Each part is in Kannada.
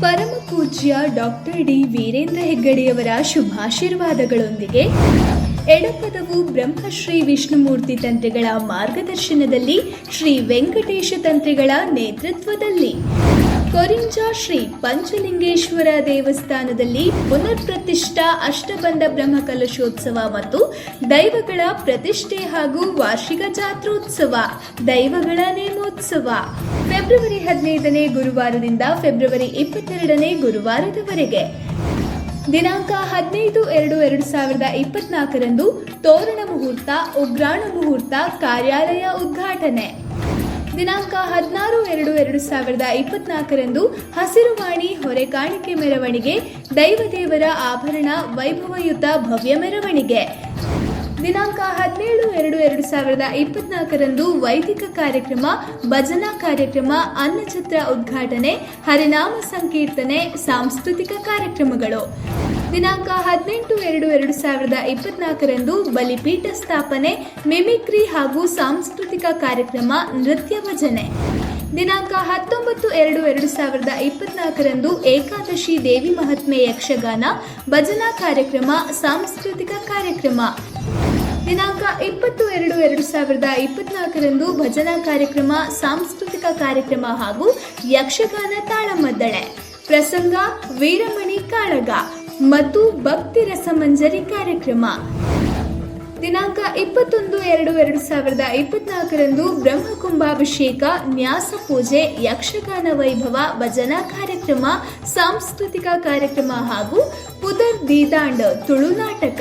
ಪರಮ ಪೂಜ್ಯ ಡಾಕ್ಟರ್ ಡಿ ವೀರೇಂದ್ರ ಹೆಗ್ಗಡೆಯವರ ಶುಭಾಶೀರ್ವಾದಗಳೊಂದಿಗೆ ಎಡಪದವು ಬ್ರಹ್ಮಶ್ರೀ ವಿಷ್ಣುಮೂರ್ತಿ ತಂತ್ರಿಗಳ ಮಾರ್ಗದರ್ಶನದಲ್ಲಿ ಶ್ರೀ ವೆಂಕಟೇಶ ತಂತ್ರಿಗಳ ನೇತೃತ್ವದಲ್ಲಿ. ಕೊರಿಂಜ ಶ್ರೀ ಪಂಚಲಿಂಗೇಶ್ವರ ದೇವಸ್ಥಾನದಲ್ಲಿ ಪುನರ್ ಪ್ರತಿಷ್ಠಾ ಅಷ್ಟಬಂಧ ಬ್ರಹ್ಮಕಲಶೋತ್ಸವ ಮತ್ತು ದೈವಗಳ ಪ್ರತಿಷ್ಠೆ ಹಾಗೂ ವಾರ್ಷಿಕ ಜಾತ್ರೋತ್ಸವ, ದೈವಗಳ ನೇಮೋತ್ಸವ. ಫೆಬ್ರವರಿ ಹದಿನೈದನೇ ಗುರುವಾರದಿಂದ ಫೆಬ್ರವರಿ ಇಪ್ಪತ್ತೆರಡನೇ ಗುರುವಾರದವರೆಗೆ. ದಿನಾಂಕ ಹದಿನೈದು ಎರಡು ಎರಡು ಸಾವಿರದ ಇಪ್ಪತ್ನಾಲ್ಕರಂದು ತೋರಣ ಮುಹೂರ್ತ, ಉಗ್ರಾಣ ಮುಹೂರ್ತ ಕಾರ್ಯಾಲಯ ಉದ್ಘಾಟನೆ. ದಿನಾಂಕ ಹದಿನಾರು ಎರಡು ಎರಡು ಸಾವಿರದ ಇಪ್ಪತ್ನಾಲ್ಕರಂದು ಹಸಿರುವಾಣಿ ಹೊರೆ ಕಾಣಿಕೆ ಮೆರವಣಿಗೆ ದೈವದೇವರ ಆಭರಣ ವೈಭವಯುತ ಭವ್ಯ ಮೆರವಣಿಗೆ. ದಿನಾಂಕ ಹದಿನೇಳು ಎರಡು ಎರಡು ಸಾವಿರದ ಇಪ್ಪತ್ನಾಲ್ಕರಂದು ವೈದಿಕ ಕಾರ್ಯಕ್ರಮ, ಭಜನಾ ಕಾರ್ಯಕ್ರಮ ಅನ್ನಛತ್ರ ಉದ್ಘಾಟನೆ, ಹರಿನಾಮ ಸಂಕೀರ್ತನೆ, ಸಾಂಸ್ಕೃತಿಕ ಕಾರ್ಯಕ್ರಮಗಳು. ದಿನಾಂಕ ಹದಿನೆಂಟು ಎರಡು ಎರಡು ಸಾವಿರದ ಇಪ್ಪತ್ನಾಲ್ಕರಂದು ಬಲಿಪೀಠ ಸ್ಥಾಪನೆ, ಮಿಮಿಕ್ರಿ ಹಾಗೂ ಸಾಂಸ್ಕೃತಿಕ ಕಾರ್ಯಕ್ರಮ ನೃತ್ಯ ಭಜನೆ. ದಿನಾಂಕ ಹತ್ತೊಂಬತ್ತು ಎರಡು ಎರಡು ಸಾವಿರದ ಇಪ್ಪತ್ನಾಲ್ಕರಂದು ಏಕಾದಶಿ ದೇವಿ ಮಹಾತ್ಮೆ ಯಕ್ಷಗಾನ, ಭಜನಾ ಕಾರ್ಯಕ್ರಮ, ಸಾಂಸ್ಕೃತಿಕ ಕಾರ್ಯಕ್ರಮ. ದಿನಾಂಕ ಇಪ್ಪತ್ತು ಎರಡು ಎರಡು ಸಾವಿರದ ಇಪ್ಪತ್ನಾಲ್ಕರಂದು ಭಜನಾ ಕಾರ್ಯಕ್ರಮ, ಸಾಂಸ್ಕೃತಿಕ ಕಾರ್ಯಕ್ರಮ ಹಾಗೂ ಯಕ್ಷಗಾನ ತಾಳಮದ್ದಳೆ. ಪ್ರಸಂಗ, ವೀರಮಣಿ ಕಾಳಗ. ಮತ್ತು ಭಕ್ತಿ ರಸಮಂಜರಿ ಕಾರ್ಯಕ್ರಮ. ದಿನಾಂಕ ಇಪ್ಪತ್ತೊಂದು ಎರಡು ಎರಡು ಸಾವಿರದ ಇಪ್ಪತ್ನಾಲ್ಕರಂದು ಬ್ರಹ್ಮಕುಂಭಾಭಿಷೇಕ, ನ್ಯಾಸ ಪೂಜೆ, ಯಕ್ಷಗಾನ ವೈಭವ, ಭಜನಾ ಕಾರ್ಯಕ್ರಮ, ಸಾಂಸ್ಕೃತಿಕ ಕಾರ್ಯಕ್ರಮ ಹಾಗೂ ಪುದರ್ ದೀದಾಂಡ್ ತುಳು ನಾಟಕ.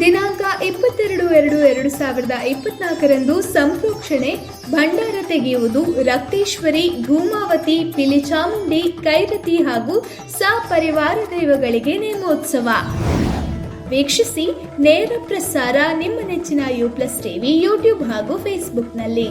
ದಿನಾಂಕ ಇಪ್ಪತ್ತೆರಡು ಎರಡು ಎರಡು ಸಾವಿರದ ಇಪ್ಪತ್ನಾಲ್ಕರಂದು ಸಂಪ್ರೋಕ್ಷಣೆ, ಭಂಡಾರ ತೆಗೆಯುವುದು, ರಕ್ತೇಶ್ವರಿ ಧೂಮಾವತಿ ಪಿಲಿಚಾಮುಂಡಿ ಕೈರತಿ ಹಾಗೂ ಸಪರಿವಾರ ದೈವಗಳಿಗೆ ನೇಮೋತ್ಸವ. ವೀಕ್ಷಿಸಿ ನೇರ ಪ್ರಸಾರ ನಿಮ್ಮ ನೆಚ್ಚಿನ ಯು ಪ್ಲಸ್ ಟಿವಿ, ಯೂಟ್ಯೂಬ್ ಹಾಗೂ ಫೇಸ್ಬುಕ್ನಲ್ಲಿ.